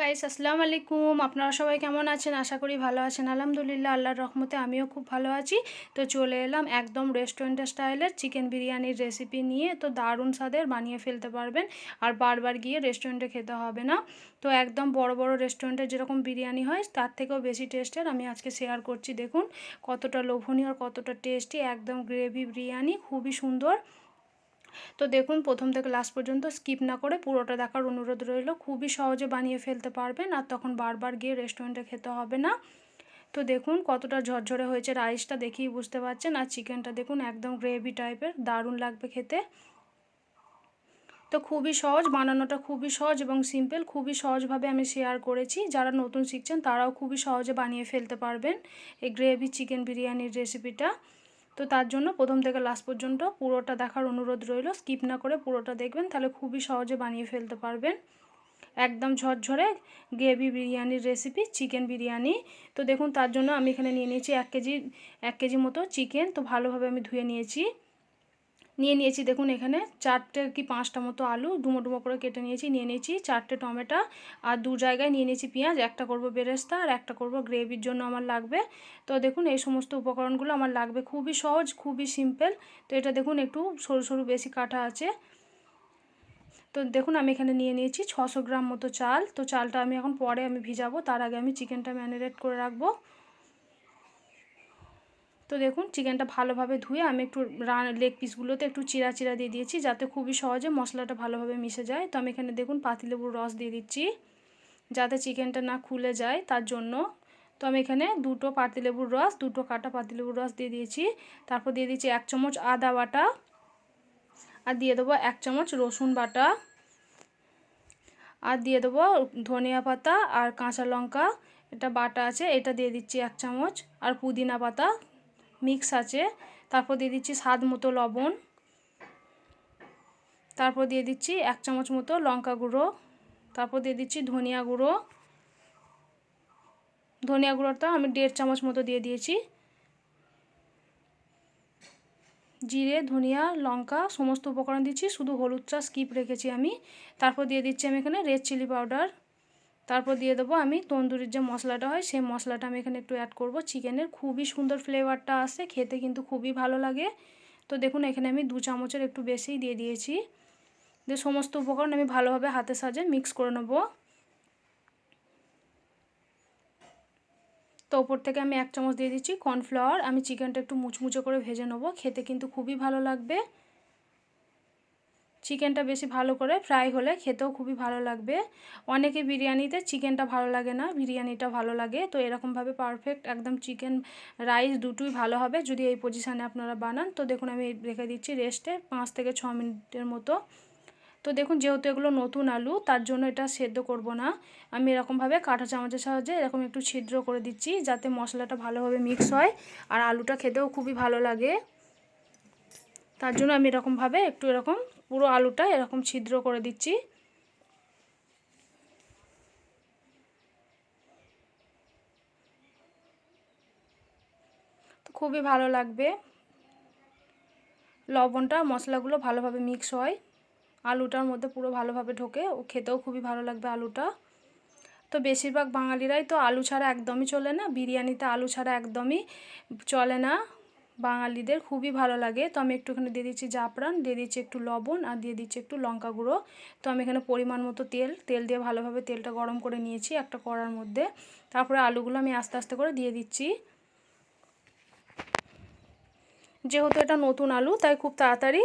Guys আসসালামু আলাইকুম। আপনারা সবাই কেমন আছেন? আশা করি ভালো আছেন। আলহামদুলিল্লাহ, আল্লাহর রহমতে আমিও খুব ভালো আছি। তো চলে এলাম একদম রেস্টুরেন্ট স্টাইলের চিকেন বিরিয়ানির রেসিপি নিয়ে। তো দারুণ স্বাদের বানিয়ে ফেলতে পারবেন। আর বারবার গিয়ে রেস্টুরেন্টে খেতে হবে না। তো একদম বড় বড় রেস্টুরেন্টে যেরকম বিরিয়ানি হয়, তার থেকেও বেশি টেস্টের আমি আজকে শেয়ার করছি। দেখুন, কতটা লোভনীয় আর কতটা টেস্টি একদম গ্রেভি বিরিয়ানি, খুবই সুন্দর। তো দেখুন, প্রথম থেকে লাস্ট পর্যন্ত স্কিপ না করে পুরোটা দেখার অনুরোধ রইল। খুবই সহজে বানিয়ে ফেলতে পারবেন আর তখন বারবার গিয়ে রেস্টুরেন্টে খেতে হবে না। তো দেখুন, কতটা ঝরঝরে হয়েছে রাইসটা দেখেই বুঝতে পারছেন আর চিকেনটা দেখুন একদম গ্রেভি টাইপের দারুণ লাগবে খেতে। তো খুবই সহজ, বানানোটা খুবই সহজ এবং সিম্পল খুবই সহজভাবে আমি শেয়ার করেছি। যারা নতুন শিখছেন তারাও খুবই সহজে বানিয়ে ফেলতে পারবেন এই গ্রেভি চিকেন বিরিয়ানির রেসিপিটা তো তার জন্য প্রথম থেকে লাস্ট পর্যন্ত পুরোটা দেখার অনুরোধ রইল। স্কিপ না করে পুরোটা দেখবেন, তাহলে খুবই সহজে বানিয়ে ফেলতে পারবেন। একদম ঝরঝরে গ্রেভি বিরিয়ানির রেসিপি চিকেন বিরিয়ানি। তো দেখুন, তার জন্য আমি এখানে নিয়ে নিয়েছি এক কেজি এক কেজি মতো চিকেন তো ভালোভাবে আমি ধুয়ে নিয়েছি। নিয়ে নিয়েছি, দেখুন এখানে চারটে কি পাঁচটা মতো আলু, ডুমো ডুমো করে কেটে নিয়েছি, নিয়ে নিয়েছি চারটে টমেটো আর দু জায়গায় নিয়ে নিয়েছি পেঁয়াজ, একটা করব বেরেস্তা আর একটা করব গ্রেভির জন্য আমার লাগবে। তো দেখুন এই সমস্ত উপকরণগুলো আমার লাগবে, খুবই সহজ, খুবই সিম্পল। তো এটা দেখুন একটু সরু সরু বেশি কাটা আছে। তো দেখুন আমি এখানে নিয়ে নিয়েছি ছশো গ্রাম মতো চাল। তো চালটা আমি এখন পরে আমি ভিজাবো, তার আগে আমি চিকেনটা ম্যারিনেট করে রাখব। তো দেখুন চিকেনটা ভালোভাবে ধুয়ে আমি একটু রান লেগ পিসগুলোতে একটু চিরা চিরা দিয়ে দিয়েছি, যাতে খুবই সহজে মশলাটা ভালোভাবে মিশে যায়। তো আমি এখানে দেখুন, পাতিলেবুর রস দিয়ে দিচ্ছি, যাতে চিকেনটা না খুলে যায় তার জন্য। তো আমি এখানে দুটো পাতিলেবুর রস, দুটো কাটা পাতিলেবুর রস দিয়ে দিয়েছি। তারপর দিয়ে দিচ্ছি এক চামচ আদা বাটা আর দিয়ে দেবো এক চামচ রসুন বাটা আর দিয়ে দেবো ধনিয়া পাতা আর কাঁচা লঙ্কা। এটা বাটা আছে, এটা দিয়ে দিচ্ছি এক চামচ আর পুদিনা পাতা। মিক্স আছে। তারপর দিয়ে দিচ্ছি স্বাদ মতো লবণ। তারপর দিয়ে দিচ্ছি এক চামচ মতো লঙ্কা গুঁড়ো। তারপর দিয়ে দিচ্ছি ধনিয়া গুঁড়ো। ধনিয়া গুঁড়োটা আমি দেড় চামচ মতো দিয়ে দিয়েছি। জিরে, ধনিয়া, লঙ্কা সমস্ত উপকরণ দিচ্ছি। শুধু হলুদটা স্কিপ রেখেছি আমি। তারপর দিয়ে দিচ্ছি আমি এখানে রেড চিলি পাউডার। তারপর দিয়ে দেবো আমি তন্দুরির যে মশলাটা হয়, সেই মশলাটা আমি এখানে একটু অ্যাড করব। চিকেনের খুবই সুন্দর ফ্লেভারটা আসে, খেতে কিন্তু খুবই ভালো লাগে। তো দেখুন, এখানে আমি দু চামচের একটু বেশিই দিয়ে দিয়েছি। দিয়ে সমস্ত উপকরণ আমি ভালোভাবে হাতে সাজে মিক্স করে নেব। তো ওপর থেকে আমি এক চামচ দিয়ে দিচ্ছি কর্নফ্লাওয়ার আমি চিকেনটা একটু মুচমুচো করে ভেজে নেব, খেতে কিন্তু খুবই ভালো লাগবে। চিকেনটা বেশি ভালো করে ফ্রাই হলে খেতেও খুবই ভালো লাগবে। অনেকে বিরিয়ানিতে চিকেনটা ভালো লাগে না, বিরিয়ানিটা ভালো লাগে। তো এরকমভাবে পারফেক্ট একদম চিকেন রাইস দুটোই ভালো হবে যদি এই পজিশানে আপনারা বানান। তো দেখুন আমি রেখে দিচ্ছি রেস্টে পাঁচ থেকে ছ মিনিটের মতো। তো দেখুন যেহেতু এগুলো নতুন আলু, তার জন্য এটা সেদ্ধ করব না। আমি এরকমভাবে কাঁটা চামচের সাহায্যে এরকম একটু ছিদ্র করে দিচ্ছি যাতে মশলাটা ভালোভাবে মিক্স হয় আর আলুটা খেতেও খুবই ভালো লাগে। তার জন্য আমি এরকমভাবে একটু এরকম পুরো আলুটা এরকম ছিদ্র করে দিচ্ছি। তো খুবই ভালো লাগবে। লবণটা, মশলাগুলো ভালোভাবে মিক্স হয়। আলুটার মধ্যে পুরো ভালোভাবে ঢোকে। ও খেতেও খুবই ভালো লাগবে আলুটা। তো বেশিরভাগ বাঙালিরাই তো আলু ছাড়া একদমই চলে না। বিরিয়ানিতে আলু ছাড়া একদমই চলে না। বাঙালিদের খুবই ভালো লাগে। তো আমি একটুখানি দিয়ে দিচ্ছি জাফরান, দিয়ে দিচ্ছি একটু লবণ, আর দিয়ে দিচ্ছি একটু লঙ্কা গুঁড়ো। তো আমি এখানে পরিমাণ মতো তেল তেল দিয়ে ভালোভাবে তেলটা গরম করে নিয়েছি একটা কড়ার মধ্যে। তারপরে আলুগুলো আমি আস্তে আস্তে করে দিয়ে দিচ্ছি। যেহেতু এটা নতুন আলু, তাই খুব তাড়াতাড়ি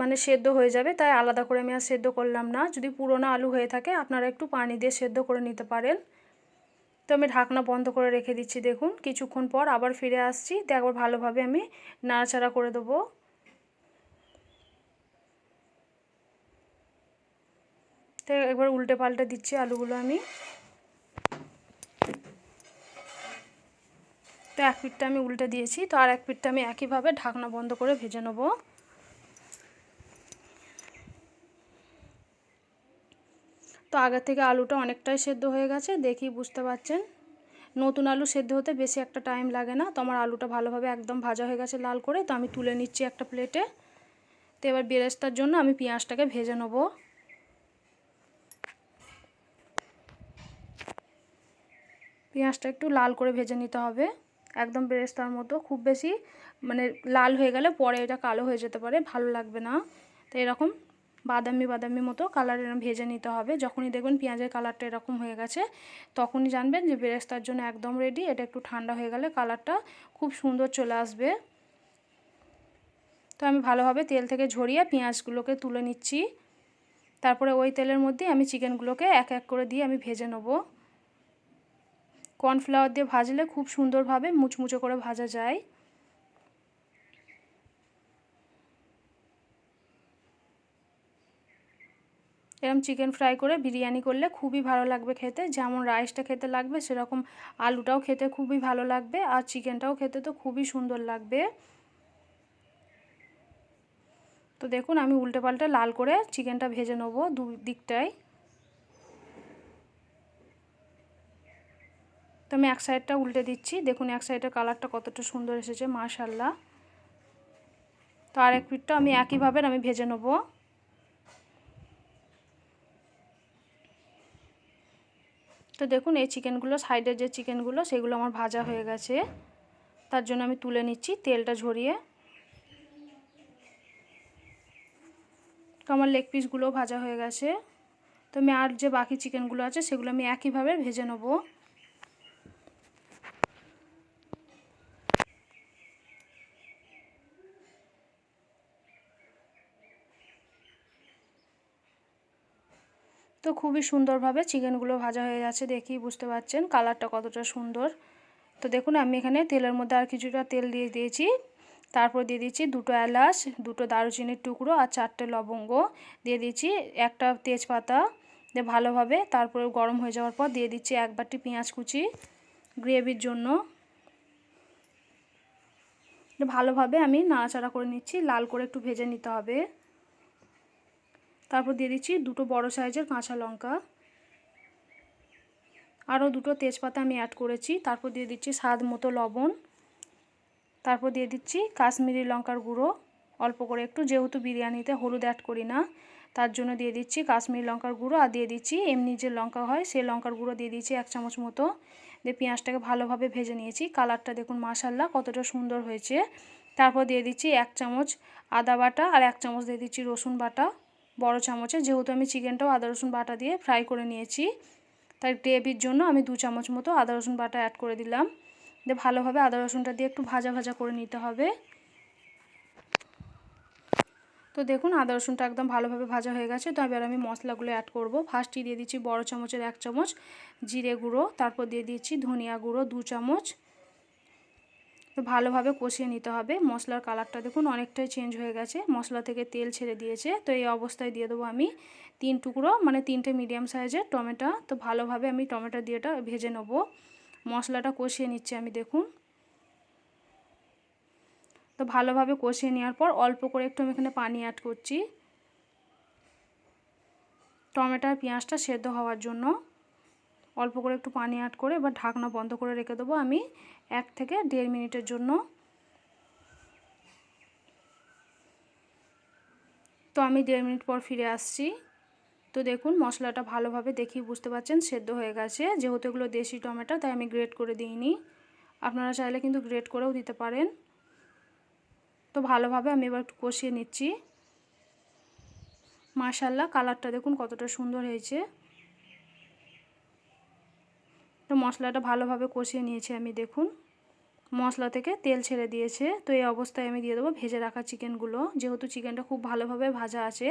মানে সেদ্ধ হয়ে যাবে, তাই আলাদা করে আমি আর সেদ্ধ করলাম না। যদি পুরোনো আলু হয়ে থাকে, আপনারা একটু পানি দিয়ে সেদ্ধ করে নিতে পারেন। তো আমি ঢাকনা বন্ধ করে রেখে দিচ্ছি, দেখুন। কিছুক্ষণ পর আবার ফিরে আসছি। তো একবার ভালোভাবে আমি নাড়াচাড়া করে দেবো। তো একবার উল্টে পাল্টে দিচ্ছি আলুগুলো আমি। তো এক পিঠটা আমি উল্টে দিয়েছি। তো আর এক পিঠটা আমি একইভাবে ঢাকনা বন্ধ করে ভেজে নেব। তো আগে থেকে আলুটা অনেকটাই সেদ্ধ হয়ে গেছে, দেখি বুঝতে পারছেন। নতুন আলু সেদ্ধ হতে বেশি একটা টাইম লাগে না, তো আমার আলুটা ভালোভাবে একদম ভাজা হয়ে গেছে লাল করে, তো আমি তুলে নিচ্ছি একটা প্লেটে তো এবার বেরেস্তার জন্য আমি পেঁয়াজটাকে ভেজে নেব। পেঁয়াজটা একটু লাল করে ভেজে নিতে হবে, একদম বেরেস্তার মতো, খুব বেশি মানে লাল হয়ে গেলে পরে এটা কালো হয়ে যেতে পারে, ভালো লাগবে না। তো এরকম বাদামি বাদামি মতো কালার এরকম ভেজে নিতে হবে। যখনই দেখবেন পেঁয়াজের কালারটা এরকম হয়ে গেছে, তখনই জানবেন যে বেরেস্তার জন্য একদম রেডি এটা একটু ঠান্ডা হয়ে গেলে কালারটা খুব সুন্দর চলে আসবে। তো আমি ভালোভাবে তেল থেকে ঝরিয়ে পেঁয়াজগুলোকে তুলে নিচ্ছি। তারপরে ওই তেলের মধ্যে আমি চিকেনগুলোকে এক এক করে দিয়ে আমি ভেজে নেব। কর্নফ্লাওয়ার দিয়ে ভাজলে খুব সুন্দরভাবে মুচমুচো করে ভাজা যায়। এরকম চিকেন ফ্রাই করে বিরিয়ানি করলে খুবই ভালো লাগবে খেতে। যেমন রাইসটা খেতে লাগবে, সেরকম আলুটাও খেতে খুবই ভালো লাগবে, আর চিকেনটাও খেতে তো খুবই সুন্দর লাগবে। তো দেখুন, আমি উল্টে পাল্টে লাল করে চিকেনটা ভেজে নেব দু দিকটায় তো আমি এক সাইডটা উল্টে দিচ্ছি। দেখুন, এক সাইডের কালারটা কতটা সুন্দর এসেছে মাশাল্লাহ তো আর এক পিঠটা আমি একইভাবে আমি ভেজে নেব। তো দেখুন, এই চিকেনগুলো, সাইডের যে চিকেনগুলো, সেগুলো আমার ভাজা হয়ে গেছে। তার জন্য আমি তুলে নিচ্ছি তেলটা ঝরিয়ে। তো আমার লেগ পিসগুলোও ভাজা হয়ে গেছে। তো আমি আর যে বাকি চিকেনগুলো আছে, সেগুলো আমি একইভাবে ভেজে নেব। তো খুবই সুন্দরভাবে চিকেনগুলো ভাজা হয়ে যাচ্ছে দেখি বুঝতে পারছেন কালারটা কতটা সুন্দর। তো দেখুন, আমি এখানে তেলের মধ্যে আর কিছুটা তেল দিয়ে দিয়েছি। তারপর দিয়ে দিচ্ছি দুটো এলাচ, দুটো দারুচিনির টুকরো আর চারটে লবঙ্গ। দিয়ে দিচ্ছি একটা তেজপাতা দিয়ে ভালোভাবে, তারপরে গরম হয়ে যাওয়ার পর দিয়ে দিচ্ছি এক বাটি পেঁয়াজ কুচি গ্রেভির জন্য। ভালোভাবে আমি নাড়াচাড়া করে নিচ্ছি, লাল করে একটু ভেজে নিতে হবে। তারপর দিয়ে দিচ্ছি দুটো বড় সাইজের কাঁচা লঙ্কা। আরও দুটো তেজপাতা আমি অ্যাড করেছি। তারপর দিয়ে দিচ্ছি স্বাদ মতো লবণ। তারপর দিয়ে দিচ্ছি কাশ্মীরি লঙ্কার গুঁড়ো। অল্প করে একটু, যেহেতু বিরিয়ানিতে হলুদ অ্যাড করি না, তার জন্য দিয়ে দিচ্ছি কাশ্মীরি লঙ্কার গুঁড়ো। আর দিয়ে দিচ্ছি এমনি যে লঙ্কা হয়, সেই লঙ্কার গুঁড়ো দিয়ে দিচ্ছি এক চামচ মতো। দিয়ে পেঁয়াজটাকে ভালোভাবে ভেজে নিয়েছি। কালারটা দেখুন মাসাল্লাহ কতটা সুন্দর হয়েছে। তারপর দিয়ে দিচ্ছি এক চামচ আদা বাটা আর এক চামচ দিয়ে দিচ্ছি রসুন বাটা। বড় চামচে। যেহেতু আমি চিকেনটাও আদা, রসুন বাটা দিয়ে ফ্রাই করে নিয়েছি, তাই গ্রেভির জন্য আমি দু চামচ মতো আদা, রসুন বাটা অ্যাড করে দিলাম। দিয়ে ভালোভাবে আদা, রসুনটা দিয়ে একটু ভাজা ভাজা করে নিতে হবে। তো দেখুন, আদা, রসুনটা একদম ভালোভাবে ভাজা হয়ে গেছে। তো এবার আমি মশলাগুলো অ্যাড করব। ফার্স্টই দিয়ে দিচ্ছি বড় চামচের এক চামচ জিরে গুঁড়ো, তারপর দিয়ে দিচ্ছি ধনিয়া গুঁড়ো দু চামচ। তো ভালোভাবে কষিয়ে নিতে হবে। মশলার কালারটা দেখুন অনেকটাই চেঞ্জ হয়ে গেছে। মশলা থেকে তেল ছেড়ে দিয়েছে। তো এই অবস্থায় দিয়ে দেবো আমি তিন টুকরো মানে তিনটে মিডিয়াম সাইজের টমেটো। তো ভালোভাবে আমি টমেটো দিয়েটা ভেজে নেব। মশলাটা কষিয়ে নিচ্ছি আমি, দেখুন। তো ভালোভাবে কষিয়ে নেওয়ার পর অল্প করে একটু আমি এখানে পানি অ্যাড করছি। টমেটো আর পেঁয়াজটা সেদ্ধ হওয়ার জন্য অল্প করে একটু পানি অ্যাড করে এবার ঢাকনা বন্ধ করে রেখে দেবো আমি। এক থেকে দেড় মিনিটের জন্য। তো আমি দেড় মিনিট পর ফিরে আসছি। তো দেখুন, মশলাটা ভালোভাবে দেখি বুঝতে পারছেন, সেদ্ধ হয়ে গেছে। যেহেতু এগুলো দেশি টমেটো, তাই আমি গ্রেট করে দিইনি। আপনারা চাইলে কিন্তু গ্রেট করেও দিতে পারেন। তো ভালোভাবে আমি এবার একটু কষিয়ে নিচ্ছি। মাশাল্লাহ কালারটা দেখুন কতটা সুন্দর হয়েছে। তো মশলাটা ভালোভাবে কষিয়ে নিয়েছি আমি, দেখুন। মশলা থেকে তেল ছেড়ে দিয়েছে, তো এই অবস্থায় আমি দিয়ে দেবো ভেজে রাখা চিকেনগুলো। যেহেতু চিকেনটা খুব ভালোভাবে ভাজা আছে,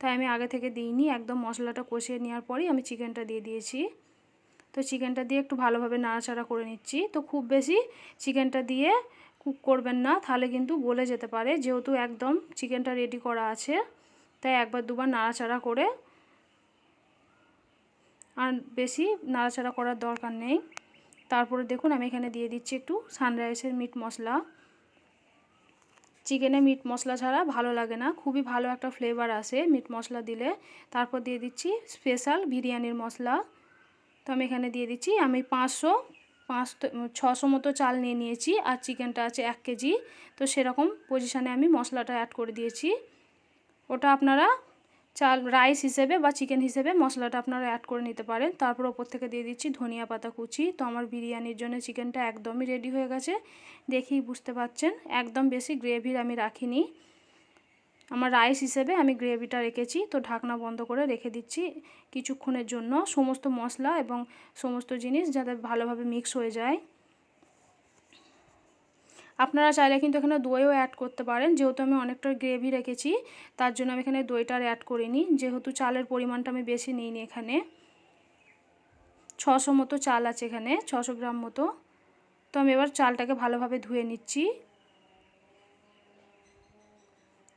তাই আমি আগে থেকে দিইনি, একদম মশলাটা কষিয়ে নেওয়ার পরেই আমি চিকেনটা দিয়ে দিয়েছি। তো চিকেনটা দিয়ে একটু ভালোভাবে নাড়াচাড়া করে নিচ্ছি। তো খুব বেশি চিকেনটা দিয়ে কুক করবেন না, তাহলে কিন্তু গলে যেতে পারে, যেহেতু একদম চিকেনটা রেডি করা আছে। তাই একবার দুবার নাড়াচাড়া করে আর বেশি নাড়াচাড়া করার দরকার নেই। তারপরে দেখুন আমি এখানে দিয়ে দিচ্ছি একটু সানরাইসের মিট মশলা। চিকেনে মিট মশলা ছাড়া ভালো লাগে না, খুবই ভালো একটা ফ্লেভার আসে মিট মশলা দিলে। তারপর দিয়ে দিচ্ছি স্পেশাল বিরিয়ানির মশলা। তো আমি এখানে দিয়ে দিচ্ছি, আমি পাঁচশো পাঁচ ছশো মতো চাল নিয়ে নিয়েছি আর চিকেনটা আছে এক কেজি। তো সেরকম পজিশানে আমি মশলাটা অ্যাড করে দিয়েছি। ওটা আপনারা চাল রাইস হিসেবে বা চিকেন হিসেবে মশলাটা আপনারা অ্যাড করে নিতে পারেন। তারপর ওপর থেকে দিয়ে দিচ্ছি ধনিয়া পাতা কুচি। তো আমার বিরিয়ানির জন্য চিকেনটা একদমই রেডি হয়ে গেছে। দেখেই বুঝতে পাচ্ছেন, একদম বেশি গ্রেভির আমি রাখিনি। আমার রাইস হিসেবে আমি গ্রেভিটা রেখেছি, তো ঢাকনা বন্ধ করে রেখে দিচ্ছি কিছুক্ষণের জন্য। সমস্ত মশলা এবং সমস্ত জিনিস যাতে ভালোভাবে মিক্স হয়ে যায়। আপনারা চাইলে কিন্তু এখানে দইও অ্যাড করতে পারেন। যেহেতু আমি অনেকটা গ্রেভি রেখেছি, তার জন্য আমি এখানে দইটা অ্যাড করিনি। যেহেতু চালের পরিমাণটা আমি বেশি নিইনি এখানে। ছশো মতো চাল আছে এখানে, ছশো গ্রাম মতো। তো আমি এবার চালটাকে ভালোভাবে ধুয়ে নিচ্ছি।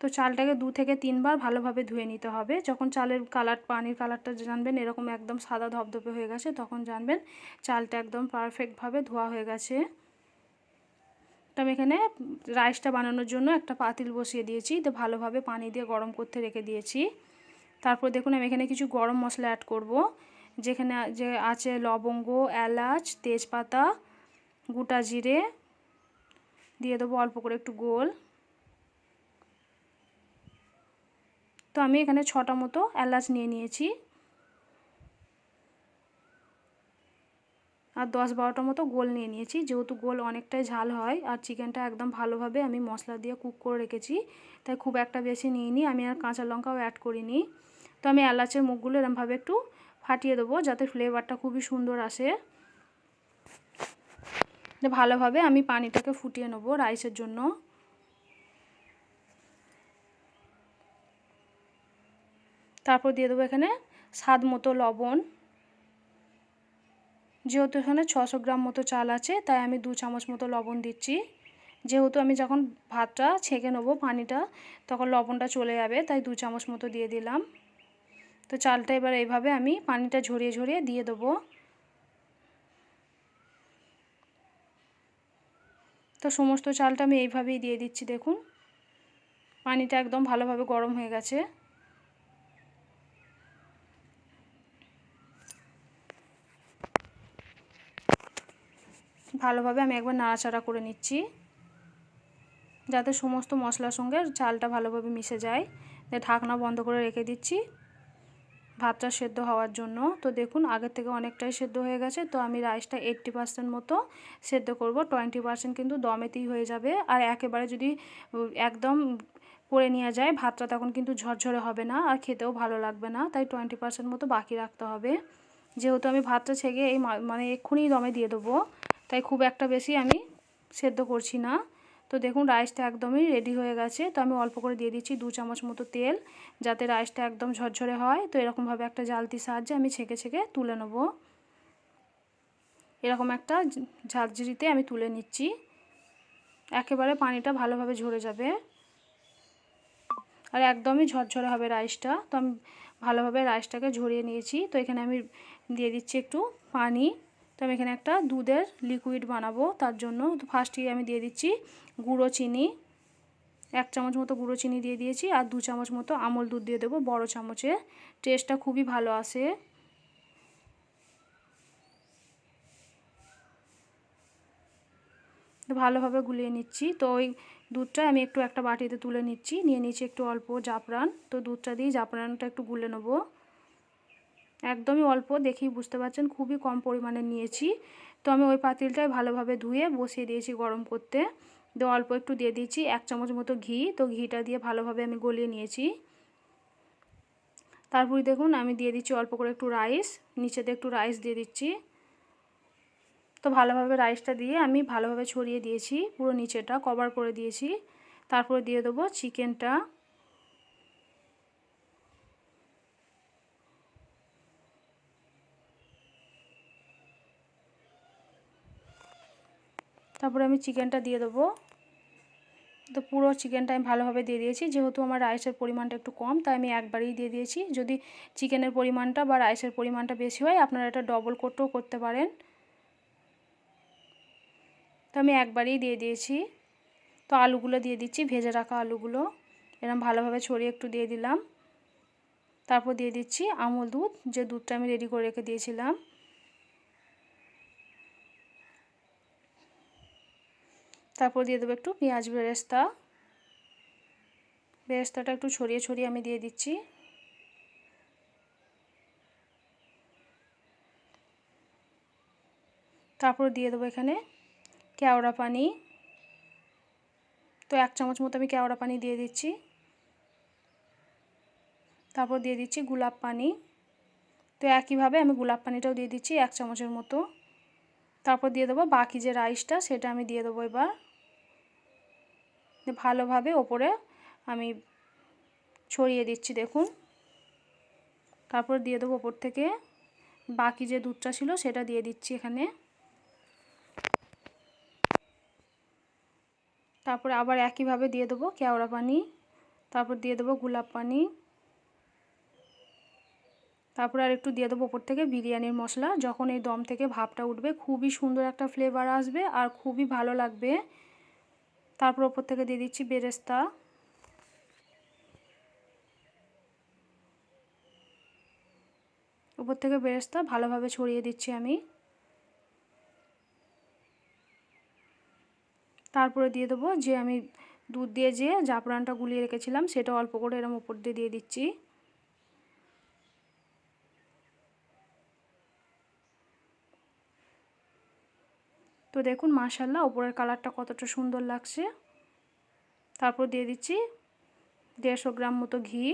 তো চালটাকে দু থেকে তিনবার ভালোভাবে ধুয়ে নিতে হবে। যখন চালের কালার পানির কালারটা জানবেন, এরকম একদম সাদা ধপধপে হয়ে গেছে, তখন জানবেন চালটা একদম পারফেক্টভাবে ধোয়া হয়ে গেছে। তো আমি এখানে রাইসটা বানানোর জন্য একটা পাতিল বসিয়ে দিয়েছি। তো ভালোভাবে পানি দিয়ে গরম করতে রেখে দিয়েছি। তারপর দেখুন আমি এখানে কিছু গরম মশলা অ্যাড করব। যেখানে যে আছে লবঙ্গ, এলাচ, তেজপাতা, গোটা জিরে, দিয়ে দেবো অল্প করে একটু গোল। তো আমি এখানে ছটা মতো এলাচ নিয়ে নিয়েছি। আর দশ বারোটা মতো গোল নিয়ে নিয়েছি। যেহেতু গোল অনেকটাই ঝাল হয় আর চিকেনটা একদম ভালোভাবে আমি মশলা দিয়ে কুক করে রেখেছি, তাই খুব একটা বেশি নিইনি। আমি আর কাঁচা লঙ্কাও অ্যাড করিনি। তো আমি এলাচের মুখগুলো এরমভাবে একটু ফাটিয়ে দেবো যাতে ফ্লেভারটা খুবই সুন্দর আসে। ভালোভাবে আমি পানিটাকে ফুটিয়ে নেব রাইসের জন্য। তারপর দিয়ে দেবো এখানে স্বাদ মতো লবণ। যেহেতু এখানে ছশো গ্রাম মতো চাল আছে, তাই আমি দু চামচ মতো লবণ দিচ্ছি। যেহেতু আমি যখন ভাতটা ছেঁকে নেব পানিটা, তখন লবণটা চলে যাবে, তাই দু চামচ মতো দিয়ে দিলাম। তো চালটা এবার এইভাবে আমি পানিটা ঝরিয়ে ঝরিয়ে দিয়ে দেবো। তো সমস্ত চালটা আমি এইভাবেই দিয়ে দিচ্ছি, দেখুন। পানিটা একদম ভালোভাবে গরম হয়ে গেছে। ভালোভাবে আমি একবার নাড়াচাড়া করে নিচ্ছি। যাতে সমস্ত মশলার সঙ্গে চালটা ভালোভাবে মিশে যায়। ঢাকনা বন্ধ করে রেখে দিচ্ছি। ভাতটা সেদ্ধ হওয়ার জন্য। তো দেখুন, আগের থেকে অনেকটাই সেদ্ধ হয়ে গেছে। তো আমি রাইসটা এইট্টি পার্সেন্ট মতো সেদ্ধ করব। টোয়েন্টি পার্সেন্ট কিন্তু দমেতেই হয়ে যাবে। আর একেবারে যদি একদম করে নেওয়া যায়, ভাতটা তখন কিন্তু ঝরঝরে হবে না। আর খেতেও ভালো লাগবে না। তাই টোয়েন্টি পার্সেন্ট মতো বাকি রাখতে হবে। যেহেতু আমি ভাতটা ছেঁকে এই মানে এক্ষুনি দমে দিয়ে দেবো। তাই খুব একটা বেশি আমি সেদ্ধ করছি না। তো দেখুন রাইসটা একদমই রেডি হয়ে গেছে। তো আমি অল্প করে দিয়ে দিচ্ছি দু চামচ মতো তেল, যাতে রাইসটা একদম ঝরঝরে হয়। তো এরকমভাবে একটা জালতির সাহায্যে আমি ছেঁকে ছেঁকে তুলে নেব। এরকম একটা ঝালঝিরিতে আমি তুলে নিচ্ছি। একেবারে পানিটা ভালোভাবে ঝরে যাবে। আর একদমই ঝরঝরে হবে রাইসটা তো আমি ভালোভাবে রাইসটাকে ঝরিয়ে নিয়েছি। তো এখানে আমি দিয়ে দিচ্ছি একটু পানি। তো আমি এখানে একটা দুধের লিকুইড বানাবো। তার জন্য তো ফার্স্টেই আমি দিয়ে দিচ্ছি গুঁড়ো চিনি। এক চামচ মতো গুঁড়ো চিনি দিয়ে দিয়েছি আর দু চামচ মতো আমল দুধ দিয়ে দেবো বড় চামচে। টেস্টটা খুবই ভালো আসে। ভালোভাবে গুলিয়ে নিচ্ছি। তো ওই দুধটা আমি একটু একটা বাটিতে তুলে নিচ্ছি। নিয়ে নিচ্ছি একটু অল্প জাফরান। তো দুধটা দিয়ে জাফরানটা একটু গুলে নেব। একদমই অল্প দেখেই বুঝতে পারছেন, খুবই কম পরিমাণে নিয়েছি। তো আমি ওই পাতিলটাই ভালোভাবে ধুয়ে বসিয়ে দিয়েছি গরম করতে। তো অল্প একটু দিয়ে দিয়েছি, এক চামচ মতো ঘি। তো ঘিটা দিয়ে ভালোভাবে আমি গলিয়ে নিয়েছি। তারপরে দেখুন, আমি দিয়ে দিচ্ছি অল্প করে একটু রাইস, নিচেতে একটু রাইস দিয়ে দিচ্ছি। তো ভালোভাবে রাইসটা দিয়ে আমি ভালোভাবে ছড়িয়ে দিয়েছি, পুরো নিচেটা কভার করে দিয়েছি। তারপরে দিয়ে দেবো চিকেনটা। তারপরে আমি চিকেনটা দিয়ে দেবো। তো পুরো চিকেনটা আমি ভালোভাবে দিয়ে দিয়েছি। যেহেতু আমার রাইসের পরিমাণটা একটু কম, তাই আমি একবারেই দিয়ে দিয়েছি। যদি চিকেনের পরিমাণটা বা রাইসের পরিমাণটা বেশি হয়, আপনারা এটা ডবল কোটও করতে পারেন। তো আমি একবারেই দিয়ে দিয়েছি। তো আলুগুলো দিয়ে দিচ্ছি, ভেজে রাখা আলুগুলো। এরকম ভালোভাবে ছড়িয়ে একটু দিয়ে দিলাম। তারপর দিয়ে দিচ্ছি আমুল দুধ, যে দুধটা আমি রেডি করে রেখে দিয়েছিলাম। তারপর দিয়ে দেবো একটু পেঁয়াজ বেরেস্তা। বেরেস্তাটা একটু ছড়িয়ে ছড়িয়ে আমি দিয়ে দিচ্ছি। তারপর দিয়ে দেবো এখানে কেওড়া পানি। তো এক চামচ মতো আমি কেওড়া পানি দিয়ে দিচ্ছি। তারপর দিয়ে দিচ্ছি গোলাপ পানি। তো একইভাবে আমি গোলাপ পানিটাও দিয়ে দিচ্ছি এক চামচের মতো। তারপর দিয়ে দেবো বাকি যে রাইসটা সেটা আমি দিয়ে দেবো এবার। ভালোভাবে ওপরে আমি ছড়িয়ে দিচ্ছি, দেখুন। তারপর দিয়ে দেবো ওপর থেকে। বাকি যে দুধটা ছিল সেটা দিয়ে দিচ্ছি এখানে। তারপরে আবার একইভাবে দিয়ে দেবো কেওড়া পানি। তারপর দিয়ে দেবো গোলাপ পানি। তারপর আর একটু দিয়ে দেবো ওপর থেকে বিরিয়ানির মশলা। যখন এই দম থেকে ভাপটা উঠবে, খুবই সুন্দর একটা ফ্লেভার আসবে আর খুবই ভালো লাগবে। তারপর ওপর থেকে দিয়ে দিচ্ছি বেরেস্তা। উপর থেকে বেরেস্তা ভালোভাবে ছড়িয়ে দিচ্ছি আমি। তারপরে দিয়ে দেবো যে আমি দুধ দিয়ে যে জাফরানটা গুলিয়ে রেখেছিলাম সেটা অল্প করে এরম উপর দিয়ে দিয়ে দিচ্ছি। দেখুন মাশাল্লাহ ওপরের কালারটা কতটা সুন্দর লাগছে। তারপর দিয়ে দিচ্ছি দেড়শো গ্রাম মতো ঘি।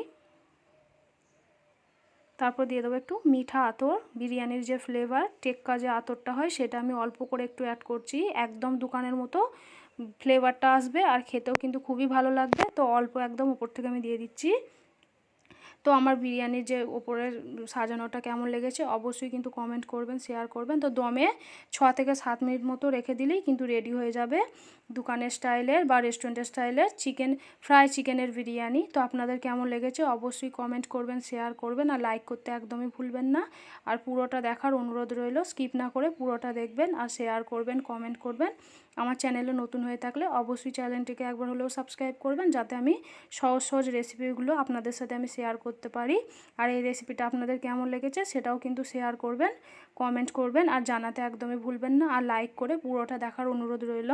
তারপর দিয়ে দেবো একটু মিঠা আতর, বিরিয়ানির যে ফ্লেভার টেক্কা যে আতরটা হয়, সেটা আমি অল্প করে একটু অ্যাড করছি। একদম দোকানের মতো ফ্লেভারটা আসবে আর খেতেও কিন্তু খুবই ভালো লাগবে। তো অল্প একদম উপর থেকে আমি দিয়ে দিচ্ছি। তো আমার বিরিয়ানির যে ওপরের সাজানোটা কেমন লেগেছে অবশ্যই কিন্তু কমেন্ট করবেন শেয়ার করবেন। তো দমে ছ থেকে সাত মিনিট মতো রেখে দিলেই কিন্তু রেডি হয়ে যাবে দোকানের স্টাইলের বা রেস্টুরেন্টের স্টাইলের চিকেন ফ্রাই চিকেনের বিরিয়ানি। তো আপনাদের কেমন লেগেছে অবশ্যই কমেন্ট করবেন শেয়ার করবেন আর লাইক করতে একদমই ভুলবেন না। আর পুরোটা দেখার অনুরোধ রইল স্কিপ না করে পুরোটা দেখবেন আর শেয়ার করবেন কমেন্ট করবেন। আমার চ্যানেলে নতুন হয়ে থাকলে অবশ্যই চ্যানেলটিকে একবার হলেও সাবস্ক্রাইব করবেন, যাতে আমি সহজ সহজ রেসিপিগুলো আপনাদের সাথে আমি শেয়ার করতে পারি। আর এই রেসিপিটা আপনাদের কেমন লেগেছে সেটাও কিন্তু শেয়ার করবেন কমেন্ট করবেন আর জানাতে একদমই ভুলবেন না। আর লাইক করে পুরোটা দেখার অনুরোধ রইল।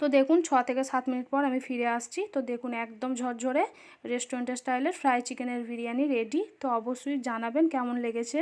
তো দেখুন, ছ থেকে সাত মিনিট পর আমি ফিরে আসছি। তো দেখুন, একদম ঝরঝরে রেস্টুরেন্টের স্টাইলের ফ্রাই চিকেনের বিরিয়ানি রেডি তো অবশ্যই জানাবেন কেমন লেগেছে।